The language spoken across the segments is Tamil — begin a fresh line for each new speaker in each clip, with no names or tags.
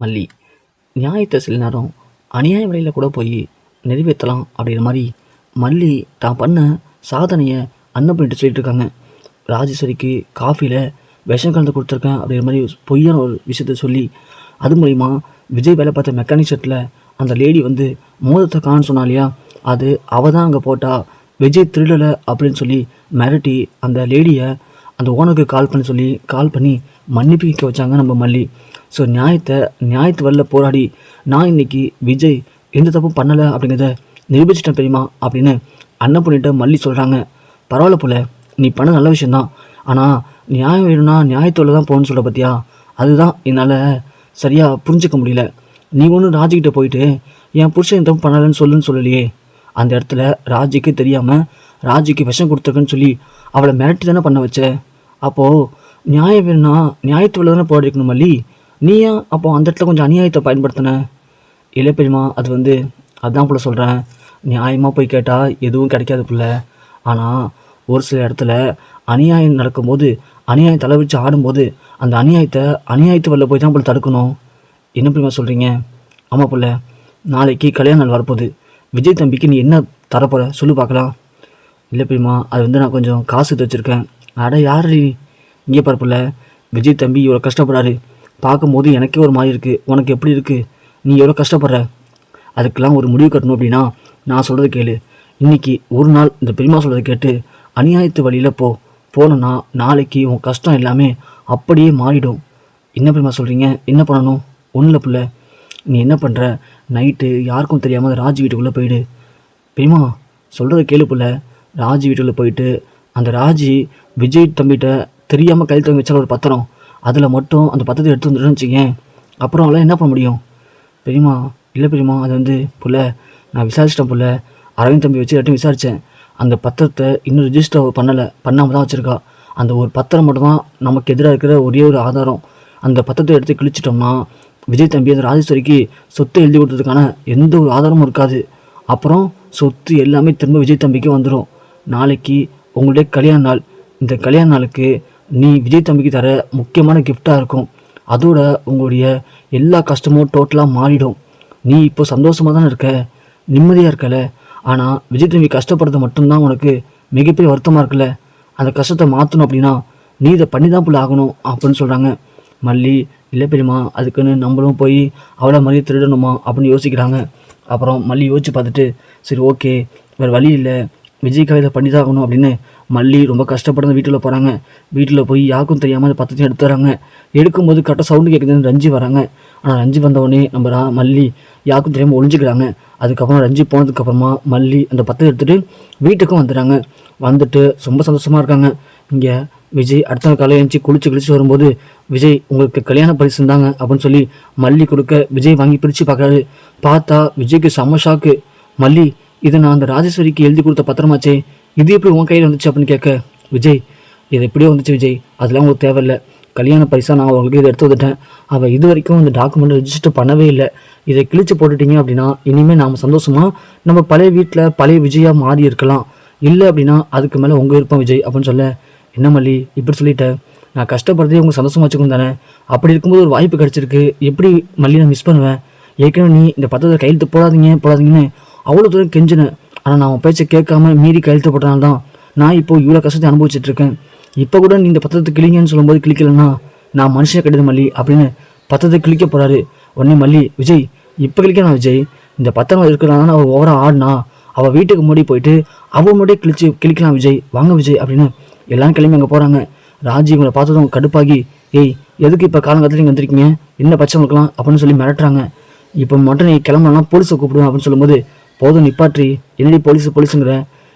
மல்லி நியாயத்தை சில நேரம் அநியாய வழியில் கூட போய் நிறைவேற்றலாம் அப்படிங்கிற மாதிரி மல்லி தான் பண்ண சாதனையை அண்ணன் பண்ணிட்டு சொல்லிட்டு இருக்காங்க ராஜேஸ்வரிக்கு காஃபியில் விஷம் கலந்து கொடுத்துருக்கேன் அப்படிங்கிற மாதிரி பொய்யான ஒரு விஷயத்த சொல்லி அது மூலிமா விஜய் வேலை பார்த்த மெக்கானிக் செட்டில் அந்த லேடி வந்து மோதத்தை காண சொன்னா இல்லையா? அது அவள் தான் அங்கே போட்டா விஜய் திருடலை அப்படின்னு சொல்லி மிரட்டி அந்த லேடியை அந்த ஓனருக்கு கால் பண்ண சொல்லி கால் பண்ணி மன்னிப்பு கேட்க வச்சாங்க நம்ம மல்லி. ஸோ நியாயத்தை நியாயத்து வரல போராடி நான் இன்னைக்கு விஜய் எந்த தப்பும் பண்ணலை அப்படிங்கிறத நிரூபிச்சிட்டேன் தெரியுமா அப்படின்னு அண்ணன் பண்ணிட்ட மல்லி சொல்கிறாங்க பரவாயில்ல போல நீ பண்ண நல்ல விஷயந்தான் ஆனால் நியாயம் வேணும்னா நியாயத்தோடு தான் போகணும்னு சொல்ல பார்த்தியா அதுதான் என்னால் சரியாக புரிஞ்சுக்க முடியல. நீ ஒன்றும் ராஜிக்கிட்ட போயிட்டு என் புருஷன் தப்பு பண்ணலைன்னு சொல்லுன்னு சொல்லலையே. அந்த இடத்துல ராஜிக்கு தெரியாமல் ராஜிக்கு விஷம் கொடுத்துருக்குன்னு சொல்லி அவளை மிரட்டி தானே பண்ண வச்ச? அப்போது நியாயம் வேணும்னா நியாயத்தோட தானே போராடிக்கணும் மல்லி? நீயா? அப்போ அந்த இடத்துல கொஞ்சம் அநியாயத்தை பயன்படுத்தின? இல்லை பெரியம்மா அது வந்து அதுதான் போல் சொல்கிறேன் நியாயமாக போய் கேட்டால் எதுவும் கிடைக்காது புள்ள. ஆனால் ஒரு சில இடத்துல அநியாயம் நடக்கும்போது அநியாயம் தலை வச்சு ஆடும்போது அந்த அநியாயத்தை அநியாயத்து வரல போய் தான் போல தடுக்கணும். என்ன பெரியம்மா சொல்கிறீங்க ஆமாம் பிள்ளை நாளைக்கு கல்யாண நாள் வரப்போகுது. விஜய் தம்பிக்கு நீ என்ன தரப்போகிற சொல்லு பார்க்கலாம். இல்லை பெரியம்மா அது வந்து நான் கொஞ்சம் காசு எடுத்து வச்சுருக்கேன். அட யார் இங்கே பார்ப்புல விஜய் தம்பி இவ்வளோ கஷ்டப்படுறாரு. பார்க்கும்போது எனக்கே ஒரு மாதிரி இருக்குது உனக்கு எப்படி இருக்குது நீ எவ்வளோ கஷ்டப்படுற? அதுக்கெல்லாம் ஒரு முடிவு கட்டணும் அப்படின்னா நான் சொல்கிறத கேளு. இன்னைக்கு ஒரு நாள் இந்த பெரியம்மா சொல்கிறத கேட்டு அநியாயத்து வழியில் போ. போனோன்னா நாளைக்கு உன் கஷ்டம் எல்லாமே அப்படியே மாறிடும். என்ன பெரியம்மா சொல்கிறீங்க என்ன பண்ணணும்? ஒன்றும் பிள்ளை. நீ என்ன பண்ணுற நைட்டு யாருக்கும் தெரியாமல் ராஜ் வீட்டுக்குள்ளே போயிடு. பெரியம்மா சொல்கிறத கேளு புள்ள. ராஜி வீட்டுக்குள்ள போயிட்டு அந்த ராஜி விஜய் தம்பிகிட்ட தெரியாமல் கையில் தங்கி ஒரு பத்திரம். அதில் மட்டும் அந்த பத்திரத்தை எடுத்து வந்துட்டுன்னு வச்சுக்கேன் அப்புறம் அவளால் என்ன பண்ண முடியும்? பெரியம்மா இல்லை பெரியம்மா அது வந்து புள்ள. நான் விசாரிச்சிட்டேன் புள்ள. அரவிந்த் தம்பி வச்சு எல்லாத்தையும் விசாரித்தேன் அந்த பத்திரத்தை இன்னும் ரிஜிஸ்டர் பண்ணலை. பண்ணாமல் தான் வச்சுருக்கா. அந்த ஒரு பத்திரம் மட்டும் தான் நமக்கு எதிராக இருக்கிற ஒரே ஒரு ஆதாரம். அந்த பத்திரத்தை எடுத்து கிழிச்சிட்டோம்னா விஜய் தம்பி அந்த ராஜேஸ்வரிக்கு சொத்தை எழுதி கொடுத்ததுக்கான எந்த ஒரு ஆதாரமும் இருக்காது. அப்புறம் சொத்து எல்லாமே திரும்ப விஜய் தம்பிக்கு வந்துடும் நாளைக்கு உங்களுடைய கல்யாண நாள். இந்த கல்யாண நாளுக்கு நீ விஜய் தம்பிக்கு தர முக்கியமான கிஃப்டாக இருக்கும். அதோட உங்களுடைய எல்லா கஷ்டமும் டோட்டலாக மாறிடும். நீ இப்போ சந்தோஷமாக தானே இருக்க? நிம்மதியாக இருக்கல. ஆனால் விஜய் தம்பி கஷ்டப்படுறது மட்டும்தான் உனக்கு மிகப்பெரிய வருத்தமாக இருக்குல்ல? அந்த கஷ்டத்தை மாற்றணும் அப்படின்னா நீ இதை பண்ணி தான் புள்ள ஆகணும் அப்படின்னு சொல்கிறாங்க மல்லி இல்லை பெரியம்மா அதுக்குன்னு நம்மளும் போய் அவளை மாதிரி திருடணுமா? அப்படின்னு யோசிக்கிறாங்க. அப்புறம் மல்லி யோசிச்சு பார்த்துட்டு சரி ஓகே வேறு வழி இல்லை. விஜய்க்காக இதை பண்ணி தான் ஆகணும் அப்படின்னு மல்லி ரொம்ப கஷ்டப்பட்டு வீட்டில் போகிறாங்க வீட்டில் போய் யாருக்கும் தெரியாமல் அந்த பத்தத்தையும் எடுத்து வராங்க. எடுக்கும்போது கரெக்டாக சவுண்டு கேட்குதுன்னு ரஞ்சி வராங்க. ஆனால் ரஞ்சி வந்தவொடனே நம்ம ரா மல்லி யாருக்கும் தெரியாமல் ஒழிஞ்சிக்கிறாங்க அதுக்கப்புறம் ரஞ்சி போனதுக்கப்புறமா மல்லி அந்த பத்தத்தை எடுத்துகிட்டு வீட்டுக்கும் வந்துடுறாங்க. வந்துட்டு ரொம்ப சந்தோஷமாக இருக்காங்க. இங்கே விஜய் அடுத்த நாள் காலையில் எழுந்துச்சி குளிச்சு குளிச்சு வரும்போது விஜய் உங்களுக்கு கல்யாண பரிசு இருந்தாங்க அப்படின்னு சொல்லி மல்லி கொடுக்க விஜய் வாங்கி பிரித்து பார்க்குறாரு பார்த்தா விஜய்க்கு செம்ம ஷாக்கு மல்லி இதை நான் அந்த ராஜேஸ்வரிக்கு எழுதி கொடுத்த பத்திரமாச்சே. இது எப்படி உன் கையில் வந்துச்சு அப்படின்னு கேட்க விஜய் இது எப்படியோ வந்துச்சு விஜய். அதெல்லாம் உங்களுக்கு தேவையில்லை. கல்யாண பைசா நான் உங்களுக்கு இதை எடுத்து வந்துட்டேன். அவள் இது வரைக்கும் இந்த டாக்குமெண்ட் ரெஜிஸ்டர் பண்ணவே இல்லை. இதை கிழிச்சு போட்டுட்டீங்க அப்படின்னா இனிமேல் நாம் சந்தோஷமாக நம்ம பழைய வீட்டில் பழைய விஜயாக மாறி இருக்கலாம். இல்லை அப்படின்னா அதுக்கு மேலே உங்கள் விருப்பம் விஜய் அப்படின்னு சொல்ல என்ன மல்லி இப்படி சொல்லிட்டேன் நான் கஷ்டப்படுறதே உங்களுக்கு சந்தோஷமா வச்சுக்கணும் தானே. அப்படி இருக்கும்போது ஒரு வாய்ப்பு கிடச்சிருக்கு. எப்படி மல்லி நான் மிஸ் பண்ணுவேன்? ஏற்கனவே நீ இந்த பத்திரத்தை கையெழுத்து போடாதீங்க போடாதீங்கன்னு அவ்வளோ தூரம் கெஞ்சினேன். ஆனால் நான் அவன் பேச்சை கேட்காம மீறி கையெழுத்து போட்டனால தான் நான் இப்போ இவ்வளோ கஷ்டத்தை அனுபவிச்சுட்டு இருக்கேன் இப்போ கூட நீ இந்த பத்திரத்தை கிளிங்கன்னு சொல்லும்போது கிளிக்கலன்னா நான் மனுஷன் கிடையாது மல்லி அப்படின்னு பத்திரத்தை கிழிக்க போகிறாரு உடனே மல்லி விஜய் இப்போ கிளிக்கணும் விஜய்? இந்த பத்திரம் இருக்கிறனால அவள் ஓவரா ஆடினா அவள் வீட்டுக்கு மூடி போயிட்டு அவள் முன்னாடியே கிழிச்சு கிழிக்கலாம் விஜய் வாங்க விஜய் அப்படின்னு எல்லாம் கிளம்பி அங்கே போகிறாங்க ராஜி இவங்களை பார்த்ததும் கடுப்பாகி ஏய் எதுக்கு இப்போ காலங்காலத்தில் நீங்கள் வந்திருக்கீங்க? என்ன பச்சை உங்களுக்குலாம் அப்படின்னு சொல்லி மிரட்டுறாங்க. இப்போ மட்டும் நீ கிளம்பலாம் போலீஸை கூப்பிடுவேன் அப்படின்னு சொல்லும்போது போதும் நிப்பாற்றி என்னடி போலீஸ் போலீஸுங்கிற?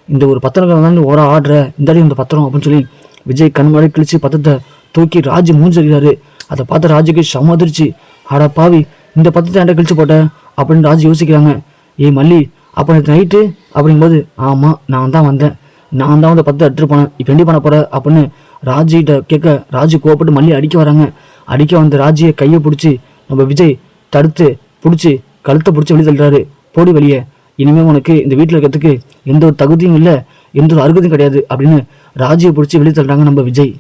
இந்த ஒரு பத்திரம் தான் ஓர ஆடுற. இந்தாடி இந்த பத்திரம் அப்படின்னு சொல்லி விஜய் கண் கிழிச்சு பத்திரத்தை தூக்கி ராஜு மூஞ்சிருக்காரு அதை பார்த்து ராஜுக்கு சமாதிரிச்சு ஆடா பாவி இந்த பத்திரத்தை என்கிட்ட கிழிச்சு போட்ட அப்படின்னு ராஜு யோசிக்கிறாங்க. ஏய் மல்லி அப்போ நேற்று நைட்டு அப்படிங்கும்போது ஆமாம் நான் தான் வந்தேன். நான் தான் வந்து பத்து அட்ரு போனேன். இப்போ என்ன பண்ண போகிற அப்படின்னு ராஜிகிட்ட கேட்க ராஜு கோவப்பட்டு மல்லி அடிக்க வராங்க. அடிக்க வந்த ராஜியை கையை பிடிச்சி நம்ம விஜய் தடுத்து பிடிச்சி கழுத்தை பிடிச்சி வெளியே தள்ளுறாரு. போடி வெளியே. இனிமேல் உனக்கு இந்த வீட்டில் இருக்கிறதுக்கு எந்த ஒரு தகுதியும் இல்லை எந்த ஒரு அருகதையும் கிடையாது அப்படின்னு ராஜியை பிடிச்சி வெளியே தள்ளுறாங்க நம்ம விஜய்.